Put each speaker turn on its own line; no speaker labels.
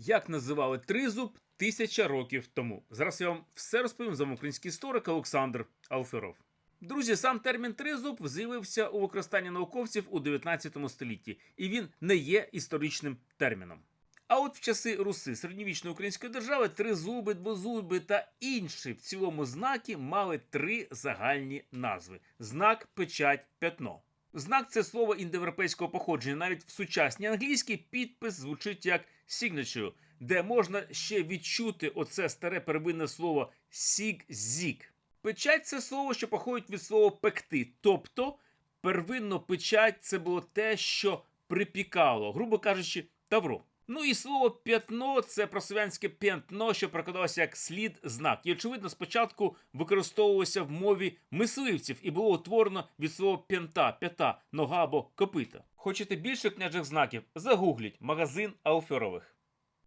Як називали тризуб тисяча років тому? Зараз я вам все розповім за український історик Олександр Алферов. Друзі, сам термін тризуб з'явився у використанні науковців у 19 столітті, і він не є історичним терміном. А от в часи Руси середньовічної української держави тризуби, двозуби та інші в цілому знаки мали три загальні назви: знак, печать, п'ятно. Знак це слово індоєвропейського походження. Навіть в сучасній англійській підпис звучить як signature, де можна ще відчути оце старе первинне слово сік-зік. Печать це слово, що походить від слова пекти. Тобто первинно печать це було те, що припікало, грубо кажучи, тавро. Ну і слово п'ятно це прослов'янське п'ятно, що прокладалося як слід знак. І очевидно, спочатку використовувалося в мові мисливців і було утворено від слова п'янта, п'ята, нога або копита. Хочете більше княжих знаків? Загугліть магазин Алферових.